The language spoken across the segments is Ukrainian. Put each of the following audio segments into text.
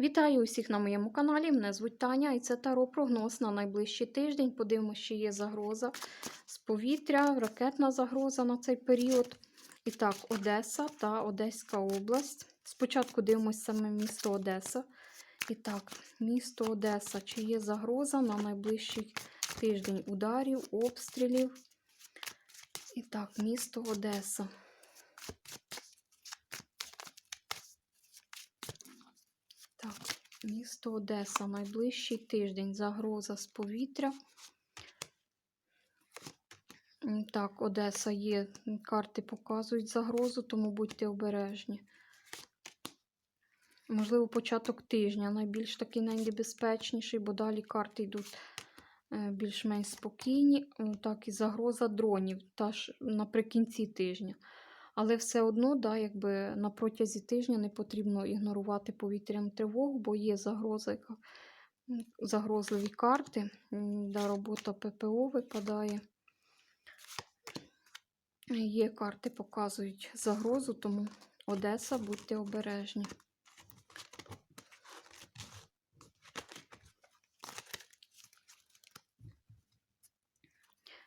Вітаю усіх на моєму каналі. Мене звуть Таня і це Таро прогноз на найближчий тиждень. Подивимося, чи є загроза з повітря, ракетна загроза на цей період. І так, Одеса та Одеська область. Спочатку дивимося саме місто Одеса. І так, місто Одеса. Чи є загроза на найближчий тиждень ударів, обстрілів? І так, місто Одеса. Так, місто Одеса. Найближчий тиждень. Загроза з повітря. Так, Одеса є. Карти показують загрозу, тому будьте обережні. Можливо, початок тижня найбільш такий найнебезпечніший, бо далі карти йдуть е, більш-менш спокійні. Так, і загроза дронів та ж наприкінці тижня. Але все одно, да, якби на протязі тижня не потрібно ігнорувати повітряну тривогу, бо є м, загрозливі карти, да, робота ППО випадає. Є карти, показують загрозу, тому Одеса, будьте обережні.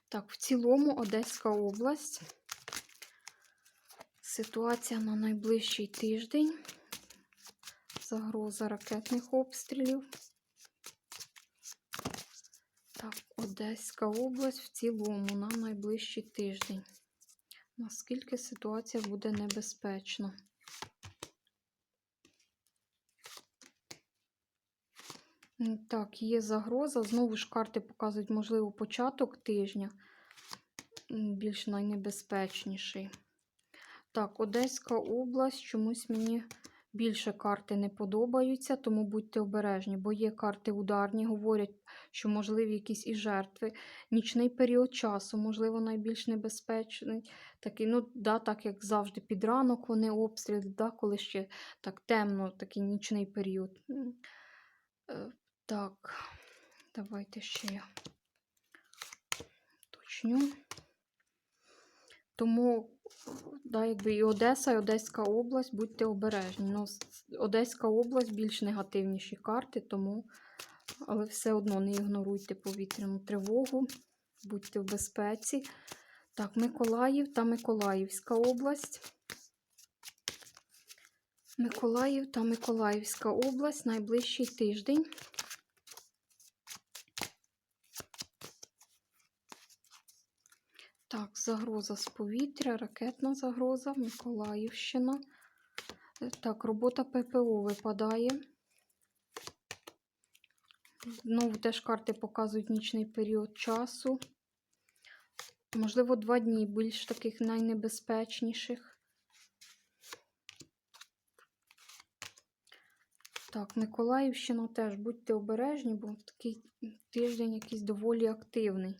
Так, в цілому Одеська область. Ситуація на найближчий тиждень. Загроза ракетних обстрілів. Так, Одеська область в цілому на найближчий тиждень. Наскільки ситуація буде небезпечна? Так, є загроза. Знову ж карти показують, можливо, початок тижня. Більш найнебезпечніший. Так, Одеська область, чомусь мені більше карти не подобаються, тому будьте обережні, бо є карти ударні, говорять, що можливі якісь і жертви. Нічний період часу, можливо, найбільш небезпечний. Такий, ну, да, так як завжди, під ранок вони обстріли, да, коли ще так темно, такий нічний період. Е, Так, давайте ще я уточню. Тому, да, якби і Одеса, і Одеська область, будьте обережні. Ну, Одеська область більш негативніші карти, тому, але все одно не ігноруйте повітряну тривогу, будьте в безпеці. Так, Миколаїв та Миколаївська область. Миколаїв та Миколаївська область найближчий тиждень. Так, загроза з повітря, ракетна загроза, Миколаївщина. Е, Так, робота ППО випадає. Знову теж карти показують нічний період часу. Можливо, два дні більш таких найнебезпечніших. Так, Миколаївщина теж будьте обережні, бо такий тиждень якийсь доволі активний.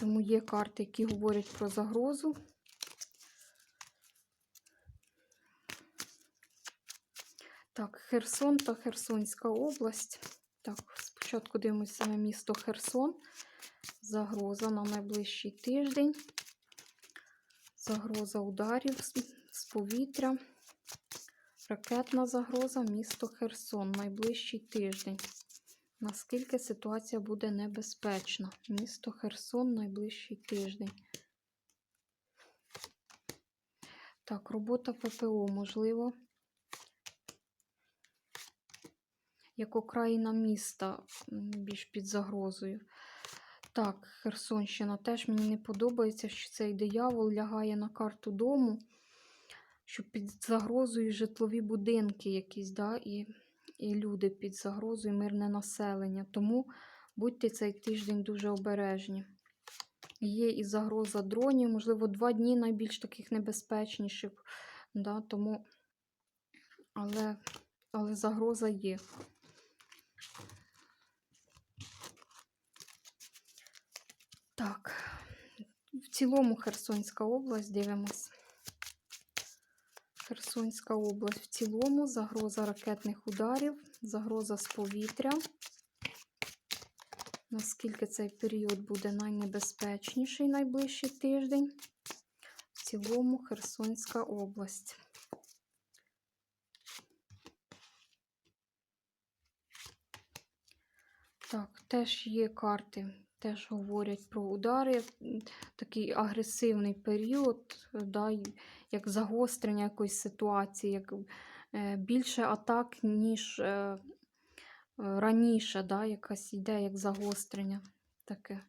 Тому є карти, які говорять про загрозу. Так, Херсон та Херсонська область. Так, спочатку дивимося саме місто Херсон. Загроза на найближчий тиждень. Загроза ударів з повітря. Ракетна загроза, місто Херсон. Найближчий тиждень. Наскільки ситуація буде небезпечна? Місто Херсон найближчий тиждень. Так, робота ППО можливо. Як окраїна міста більш під загрозою. Так, Херсонщина теж мені не подобається, що цей диявол лягає на карту дому, що під загрозою житлові будинки якісь, да, і і люди під загрозою мирне населення. Тому будьте цей тиждень дуже обережні. Є і загроза дронів, можливо, два дні найбільш таких небезпечніших. Да, тому... але, але загроза є. Так, в цілому Херсонська область дивимось. Херсонська область в цілому, загроза ракетних ударів, загроза з повітря. Наскільки цей період буде найнебезпечніший найближчий тиждень? В цілому Херсонська область. Так, теж є карти теж говорять про удари. Такий агресивний період, е, да, як загострення якоїсь ситуації, як е, більше атак, ніж е, раніше, да, якась йде як загострення таке.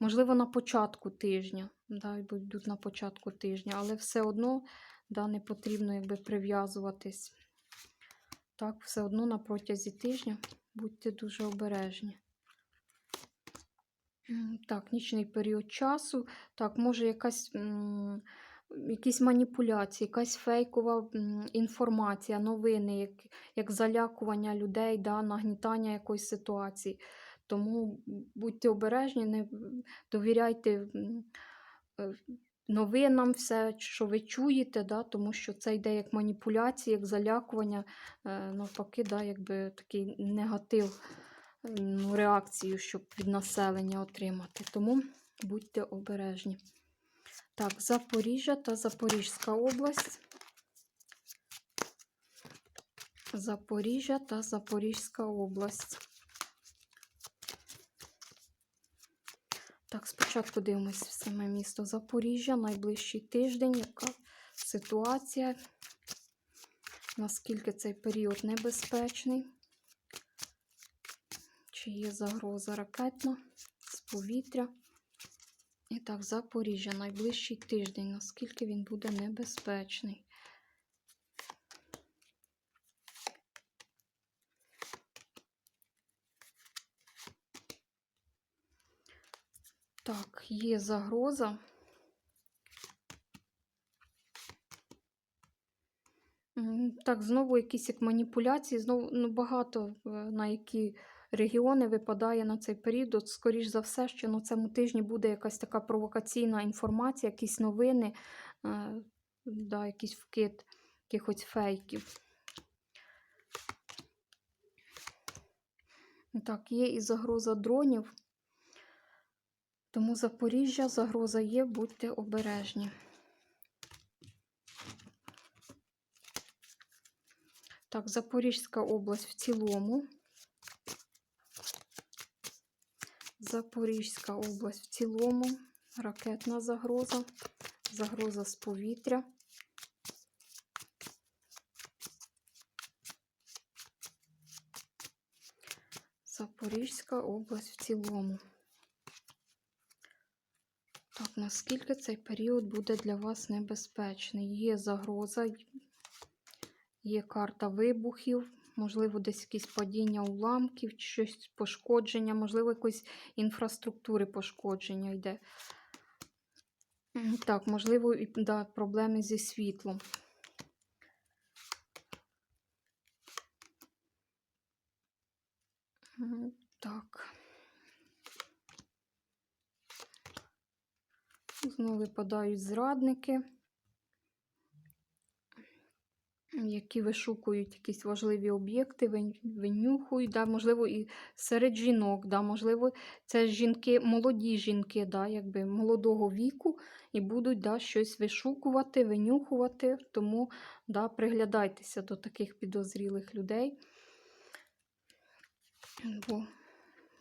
Можливо, на початку тижня, да, будуть на початку тижня, але все одно да, не потрібно якби прив'язуватись. Так, все одно на протязі тижня будьте дуже обережні. Так, нічний період часу. Так, може якась, якісь маніпуляції, якась фейкова інформація, новини, як, як залякування людей, да, нагнітання якоїсь ситуації. Тому будьте обережні, не довіряйте е, новинам, все, що ви чуєте, да, тому що це йде як маніпуляція, як залякування, е, навпаки, да, якби такий негатив, реакцію, щоб від населення отримати. Тому будьте обережні. Так, Запоріжжя та Запорізька область. Запоріжжя та Запорізька область. Так, спочатку дивимося в саме місто Запоріжжя, найближчий тиждень, яка ситуація, наскільки цей період небезпечний, чи є загроза ракетна з повітря. І так, Запоріжжя, найближчий тиждень, наскільки він буде небезпечний. Так, є загроза. Так, знову якісь як маніпуляції, знову ну, багато е, на які регіони випадає на цей період. От, скоріш за все, що на цьому тижні буде якась така провокаційна інформація, якісь новини, е, да, якийсь вкид якихось фейків. Так, є і загроза дронів. Тому Запоріжжя загроза є, будьте обережні. Так, Запорізька область в цілому. Запорізька область в цілому. Ракетна загроза, загроза з повітря. Запорізька область в цілому. Так, наскільки цей період буде для вас небезпечний? Є загроза, є карта вибухів, можливо, десь якісь падіння уламків, щось пошкодження, можливо, якоїсь інфраструктури пошкодження йде. Так, можливо, і да, проблеми зі світлом. Так. Знову випадають зрадники, які вишукують якісь важливі об'єкти, винюхують, да, можливо, і серед жінок, да, можливо, це жінки, молоді жінки, да, якби молодого віку, і будуть да, щось вишукувати, винюхувати. Тому да, приглядайтеся до таких підозрілих людей, бо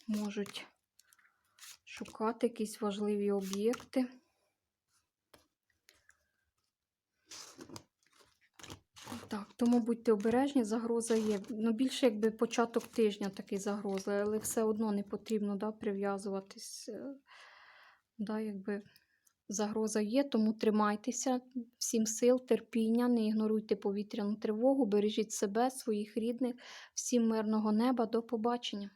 можуть шукати якісь важливі об'єкти. Так, тому будьте обережні, загроза є. Ну, більше якби початок тижня такий загроза, але все одно не потрібно да, прив'язуватись. е, Да, якби загроза є, тому тримайтеся, всім сил, терпіння, не ігноруйте повітряну тривогу, бережіть себе, своїх рідних, всім мирного неба, до побачення.